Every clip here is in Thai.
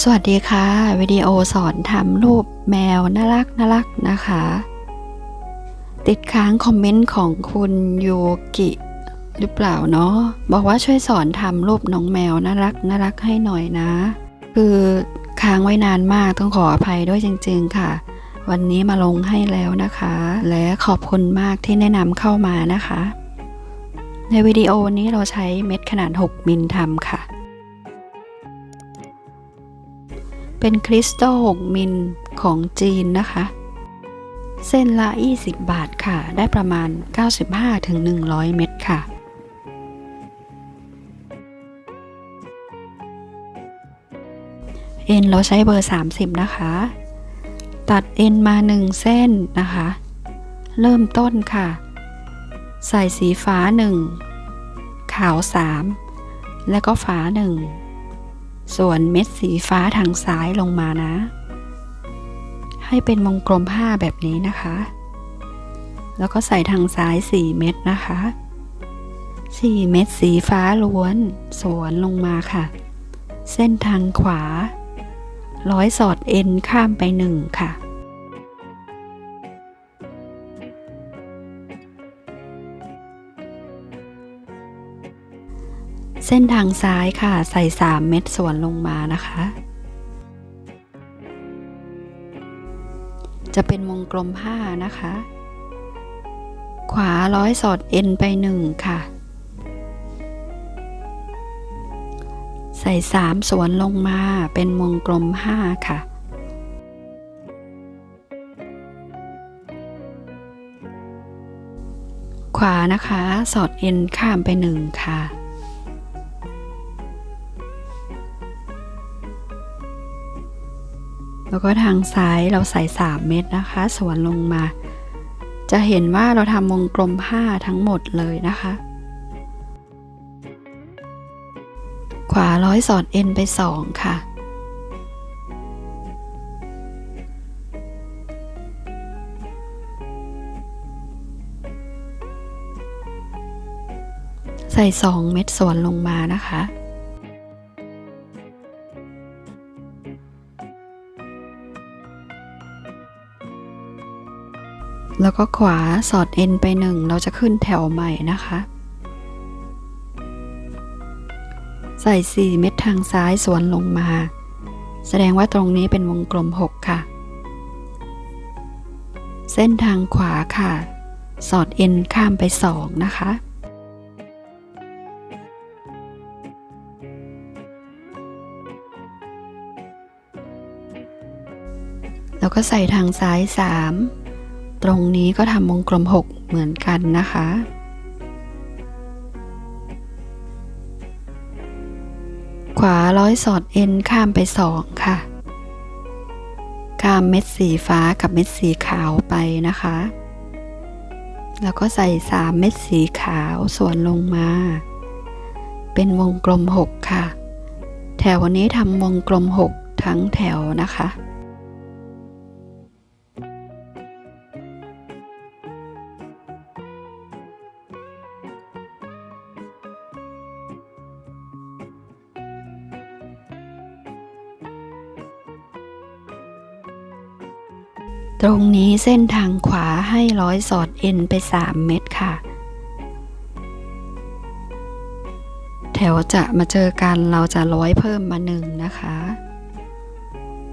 สวัสดีค่ะ วิดีโอสอนทำรูปแมวน่ารักน่ารักนะคะ ติดค้างคอมเมนต์ของคุณยูกิหรือเปล่าเนาะบอกว่าช่วยสอนทำรูปน้องแมวน่ารักน่ารักให้หน่อยนะ คือค้างไว้นานมากต้องขออภัยด้วยจริง ๆ ค่ะ วันนี้มาลงให้แล้วนะคะ และขอบคุณมากที่แนะนำเข้ามานะคะ ในวิดีโอนี้เราใช้เม็ดขนาด 6 มิลทำค่ะ เป็นคริสตัล6มิลของจีนนะคะ เส้นละ 20 บาทค่ะ ได้ประมาณ 95-100 เม็ดค่ะเอ็นเราใช้เบอร์ 30 นะคะ ตัดเอ็นมา 1 เส้นนะคะ เริ่มต้นค่ะ ใส่สีฟ้า 1 ขาว 3 แล้วก็ฟ้า1 ส่วนเม็ดสีฟ้าทางซ้ายลงมานะ ให้เป็นวงกลมผ้าแบบนี้นะคะ แล้วก็ใส่ทางซ้าย 4 เม็ดนะคะ 4 เม็ดสีฟ้าล้วน สวนลงมาค่ะ เส้นทางขวา ร้อยสอดเอ็นข้ามไปหนึ่งค่ะ ส้นทางซ้ายค่ะ ใส่ 3 เม็ดส่วนลงมานะคะ จะเป็นวงกลมผ้านะคะ ขวาร้อยสอดเอ็นไปหนึ่งค่ะ ใส่ 3สวนลงมาเป็นวงกลมผ้าค่ะขวานะคะ สอดเอ็นข้ามไปหนึ่งค่ะ แล้วก็ทางซ้ายเราใส่ 3 เม็ดนะคะ สวนลงมา จะเห็นว่าเราทำวงกลมผ้าทั้งหมดเลยนะคะ ขวาร้อยสอดเอ็นไป 2 ค่ะ ใส่ 2 เม็ดสวนลงมานะคะ แล้วก็ขวาสอดเอ็นไปหนึ่งเราจะขึ้นแถวใหม่นะคะ ใส่ 4 เม็ดทางซ้ายสวนลงมา แสดงว่าตรงนี้เป็นวงกลม 6 ค่ะ เส้นทางขวาค่ะ สอดเอ็นข้ามไป 2 นะคะแล้วก็ใส่ทางซ้าย 3 ตรงนี้ก็ทำวงกลม 6 เหมือนกันนะคะ ขวาร้อยสอดเอ็นข้ามไป 2 ค่ะ ข้ามเม็ดสีฟ้ากับเม็ดสีขาวไปนะคะ แล้วก็ใส่ 3 เม็ดสีขาวส่วนลงมา เป็นวงกลม 6 ค่ะ แถวนี้ทำวงกลม 6 ทั้งแถวนะคะ ตรงนี้เส้นทางขวาให้ร้อยสอดเอ็นไป 3 เม็ดค่ะ แถวจะมาเจอกันเราจะร้อยเพิ่มมาหนึ่งนะคะ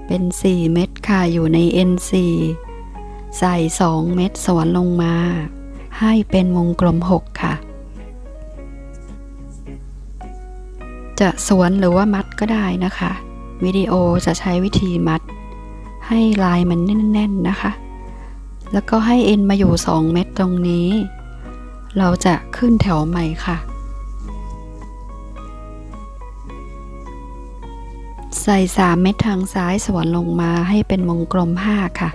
เป็น 4 เม็ดค่ะอยู่ใน N4 ใส่ 2 เม็ดสวนลงมา ให้เป็นวงกลม 6 ค่ะ จะสวนหรือว่ามัดก็ได้นะคะ วิดีโอจะใช้วิธีมัด ให้ลายมันแน่นๆนะคะ แล้วก็ให้เอ็นมาอยู่ 2 เม็ดตรงนี้ เราจะขึ้นแถวใหม่ค่ะ ใส่ 3 เม็ดทางซ้ายสวนลงมาให้เป็นวงกลม 5 ค่ะ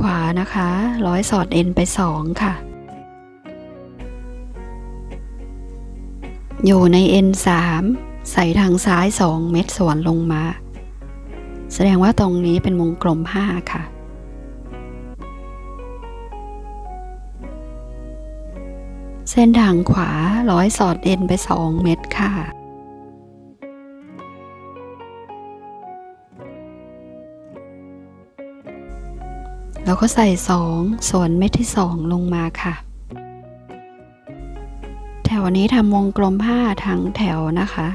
ขวานะคะ ร้อยสอดเอ็นไป 2 ค่ะ อยู่ใน N3 ใส่ทางซ้าย 2 เม็ดสวนลงมา แสดงว่าตรงนี้เป็นวงกลม 5 ค่ะ เส้นทางขวาร้อยสอดเอ็นไป 2 เม็ดค่ะ แล้วก็ใส่ 2 ส่วนเม็ดที่ 2 ลงมาค่ะ ถวนี้ทำวงกลม5ทั้งแถวนะคะ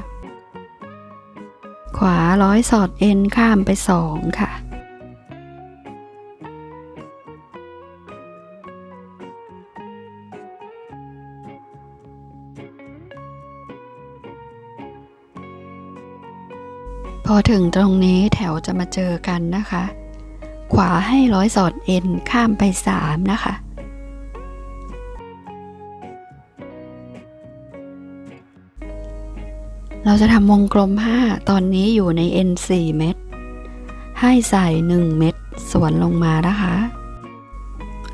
ขวาร้อยสอดเอ็นข้ามไป2ค่ะ พอถึงตรงนี้แถวจะมาเจอกันนะคะ ขวาให้ร้อยสอดเอ็นข้ามไป3นะคะ เราจะทำวงกลม 5 ตอนนี้อยู่ใน N 4 เม็ด ให้ใส่ 1 เม็ดสวนลงมานะคะ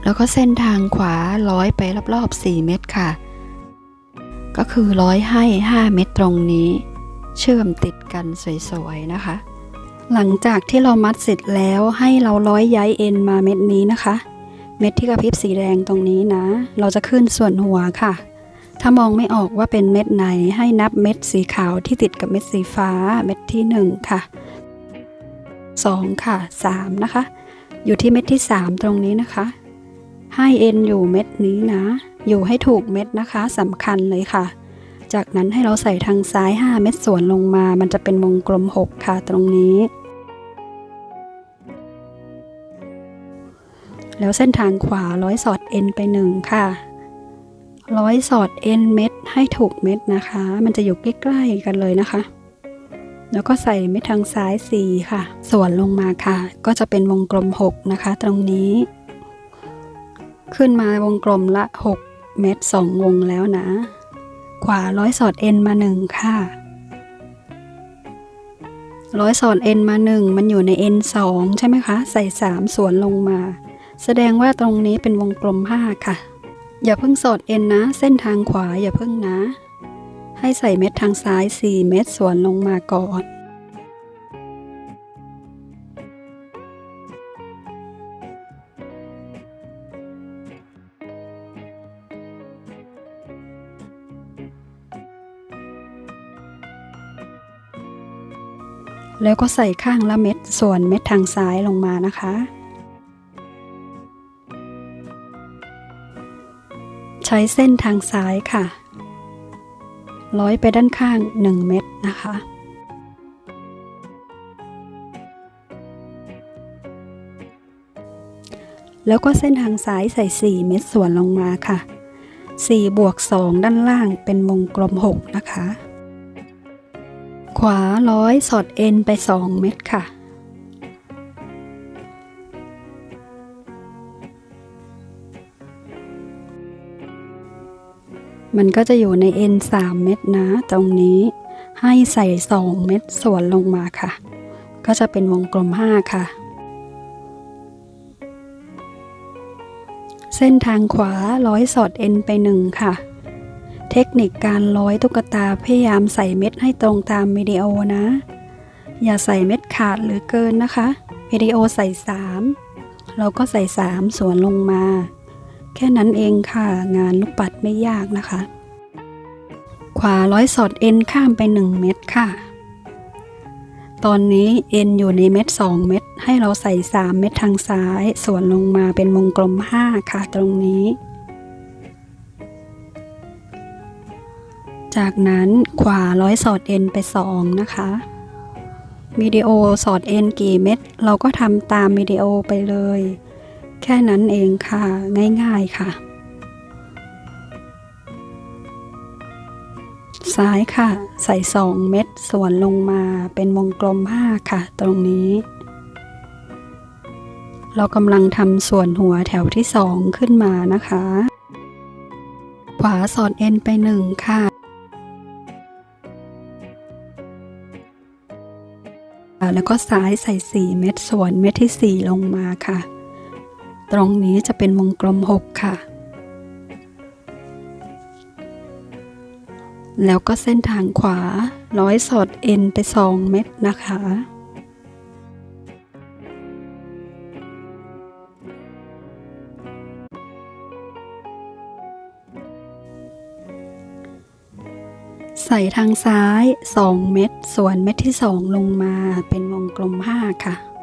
แล้วก็เส้นทางขวาร้อยไปรอบๆ 4 เม็ดค่ะ ก็คือร้อยให้ 5 เม็ดตรงนี้ เชื่อมติดกันสวยๆ นะคะ หลังจากที่เรามัดเสร็จแล้วให้เราร้อยย้ายเอ็นมาเม็ดนี้นะคะ เม็ดที่กระพริบสีแดงตรงนี้นะ เราจะขึ้นส่วนหัวค่ะ ถ้ามองไม่ออกว่าเป็นเม็ดไหนให้นับเม็ดสีขาวที่ติดกับเม็ดสีฟ้าเม็ดที่ 1 ค่ะ 2 ค่ะ 3 นะคะ อยู่ที่เม็ดที่ 3 ตรงนี้นะคะ ให้เอ็นอยู่เม็ดนี้นะ อยู่ให้ถูกเม็ดนะคะสำคัญเลยค่ะ จากนั้นให้เราใส่ทางซ้าย 5 เม็ดส่วนลงมา มันจะเป็นวงกลม 6 ค่ะตรงนี้แล้วเส้นทางขวาร้อยสอดเอ็นไป1ค่ะ ร้อยสอดเอ็นเม็ดให้ถูกเม็ดนะคะ มันจะอยู่ใกล้ๆกันเลยนะคะ แล้วก็ใส่เม็ดทางซ้าย 4 ค่ะ ส่วนลงมาค่ะ ก็จะเป็นวงกลม 6 นะคะ ตรงนี้ ขึ้นมาวงกลมละ 6 เม็ด2วงแล้วนะ ขวาร้อยสอดเอ็นมา 1 ค่ะร้อยสอดเอ็นมา 1 มันอยู่ใน N 2ใช่ไหมคะ ใส่ 3 ส่วนลงมา แสดงว่าตรงนี้เป็นวงกลม 5 ค่ะ อย่าเพิ่งสอดเอ็นนะ เส้นทางขวาอย่าเพิ่งนะ ให้ใส่เม็ดทางซ้าย 4 เม็ดสวนลงมาก่อนแล้วก็ใส่ข้างละเม็ดส่วนเม็ดทางซ้ายลงมานะคะ ใช้เส้นทางซ้ายค่ะ ร้อยไปด้านข้าง 1 เม็ดนะคะ แล้วก็เส้นทางซ้ายใส่ 4 เม็ดส่วนลงมาค่ะ 4 บวก 2 ด้านล่างเป็นวงกลม 6 นะคะ ขวาร้อยสอดเอ็นไป 2 เม็ดค่ะ มันก็จะอยู่ใน N 3เม็ดนะ ตรงนี้ให้ใส่ 2 เม็ดส่วนลงมาค่ะ ก็จะเป็นวงกลม 5 ค่ะ เส้นทางขวาร้อยสอด N ไป 1 ค่ะ เทคนิคการร้อยตุ๊กตาพยายามใส่เม็ดให้ตรงตามวิดีโอนะ อย่าใส่เม็ดขาดหรือเกินนะคะวิดีโอใส่ 3 เราก็ใส่ 3 ส่วนลงมา แค่นั้นเองค่ะ งานลูกปัดไม่ยากนะคะ ขวาร้อยสอดเอ็นข้ามไป 1 เม็ดค่ะ ตอนนี้เอ็นอยู่ในเม็ด2เม็ดให้เราใส่ 3 เม็ดทางซ้าย ส่วนลงมาเป็นวงกลม 5 ค่ะตรงนี้ จากนั้นขวาร้อยสอดเอ็นไป 2 นะคะวิดีโอสอดเอ็นกี่เม็ดเราก็ทำตามวิดีโอไปเลย แค่นั้นเองค่ะ ง่ายๆค่ะ ซ้ายค่ะ ใส่2เม็ดส่วนลงมาเป็นวงกลม5ค่ะ ตรงนี้ เรากำลังทำส่วนหัวแถวที่2ขึ้นมานะคะ ขวาสอดเอ็นไป1ค่ะแล้วก็ซ้ายใส่ 4 เม็ดส่วนเม็ดที่ 4 ลงมาค่ะ ตรงนี้จะเป็นวงกลม 6 ค่ะ แล้วก็เส้นทางขวาร้อยสอดเอ็นไป 2 เม็ดนะคะใส่ทางซ้าย 2 เม็ด ส่วนเม็ดที่ 2 ลงมาเป็นวงกลม 5 ค่ะ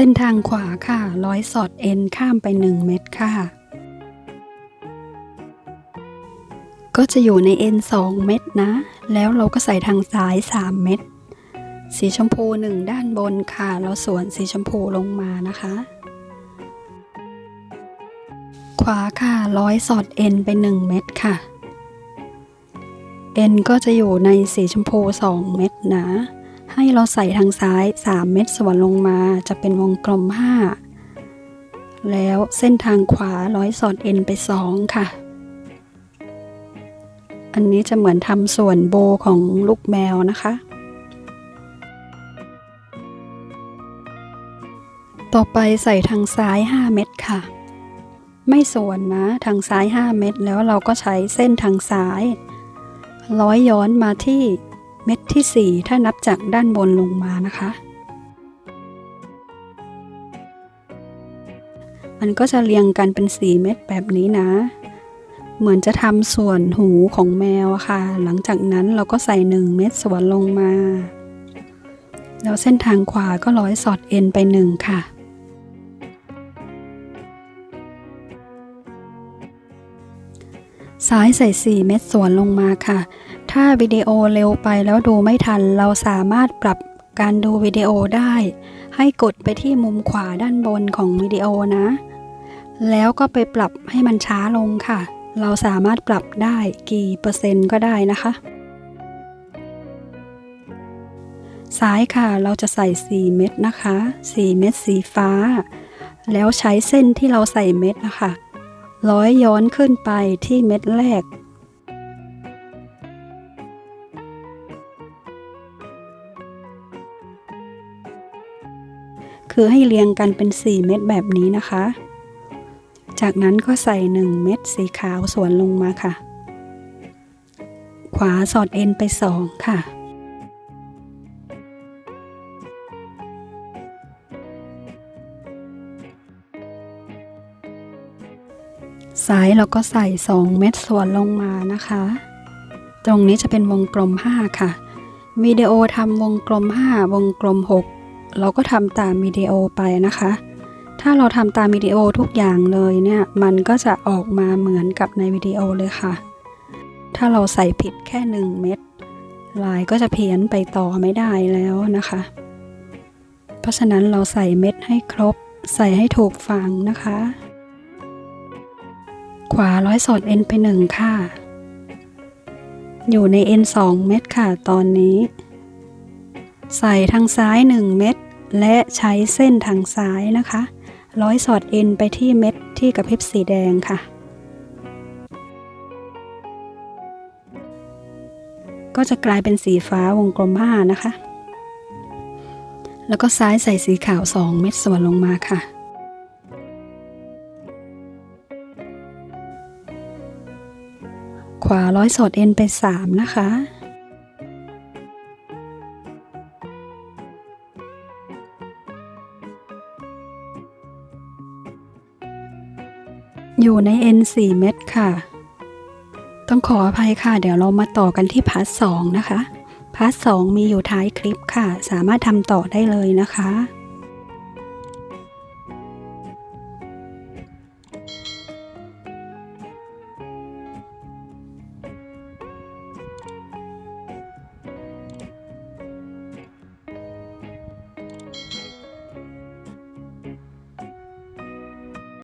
ส้นทางขวาค่ะ ร้อยสอดเอ็นข้ามไป 1 เม็ดค่ะ ก็จะอยู่ในเอ็น2เม็ดนะ แล้วเราก็ใส่ทางซ้าย 3 เม็ด สีชมพู 1 ด้านบนค่ะ เราสวนสีชมพูลงมานะคะ ขวาค่ะ ร้อยสอดเอ็นไป 1 เม็ดค่ะ เอ็นก็จะอยู่ในสีชมพู 2 เม็ดนะ ให้เราใส่ทางซ้าย 3 เม็ดส่วนลงมาจะเป็นวงกลม 5 แล้วเส้นทางขวาร้อยสอดเอ็นไป 2 ค่ะ อันนี้จะเหมือนทำส่วนโบของลูกแมวนะคะ ต่อไปใส่ทางซ้าย 5 เม็ดค่ะ ไม่ส่วนนะทางซ้าย 5 เม็ดแล้วเราก็ใช้เส้นทางซ้าย ร้อยย้อนมาที่ เม็ดที่ 4 ถ้านับจากด้านบนลงมานะคะ มันก็จะเรียงกันเป็น 4 เม็ดแบบนี้นะ เหมือนจะทำส่วนหูของแมวอะค่ะ หลังจากนั้นเราก็ใส่ 1 เม็ดสวนลงมา แล้วเส้นทางขวาก็ร้อยสอดเอ็นไป 1 ค่ะซ้ายใส่ 4 เม็ดสวนลงมาค่ะ ถ้าวิดีโอเร็วไปแล้วดูไม่ทัน เราสามารถปรับการดูวิดีโอได้ ให้กดไปที่มุมขวาด้านบนของวิดีโอนะ แล้วก็ไปปรับให้มันช้าลงค่ะ เราสามารถปรับได้กี่เปอร์เซ็นต์ก็ได้นะคะ ซ้ายค่ะเราจะใส่ 4 เม็ดนะคะ 4 เม็ดสีฟ้า แล้วใช้เส้นที่เราใส่เม็ดนะคะร้อยย้อนขึ้นไปที่เม็ดแรก คือให้เรียงกันเป็น 4 เม็ดแบบนี้นะคะ จากนั้นก็ใส่ 1 เม็ดสีขาวสวนลงมาค่ะ ขวาสอดเอ็นไป 2 ค่ะ ซ้ายเราก็ใส่ 2 เม็ดสวนลงมานะคะ ตรงนี้จะเป็นวงกลม 5 ค่ะวิดีโอทำวงกลม 5 วงกลม 6 เราก็ทำตามวิดีโอไปนะคะ ถ้าเราทำตามวิดีโอทุกอย่างเลยเนี่ย มันก็จะออกมาเหมือนกับในวิดีโอเลยค่ะ ถ้าเราใส่ผิดแค่ 1 เม็ดลายก็จะเพี้ยนไปต่อไม่ได้แล้วนะคะ เพราะฉะนั้นเราใส่เม็ดให้ครบ ใส่ให้ถูกฝังนะคะ ขวาร้อยสอดเอ็นไปหนึ่งค่ะ อยู่ในเอ็นสองเม็ดค่ะตอนนี้ ใส่ทางซ้าย 1 เม็ด และใช้เส้นทางซ้ายนะคะ ร้อยสอดเอ็นไปที่เม็ดที่กระพริบสีแดงค่ะ ก็จะกลายเป็นสีฟ้าวงกลม5นะคะ แล้วก็ซ้ายใส่สีขาว 2 เม็ดส่วนลงมาค่ะ ขวาร้อยสอดเอ็นไป 3 นะคะ อยู่ใน N 4เม็ดค่ะ ต้องขออภัยค่ะ เดี๋ยวเรามาต่อกันที่พาร์ท2นะคะ พาร์ท2มีอยู่ท้ายคลิปค่ะ สามารถทำต่อได้เลยนะคะ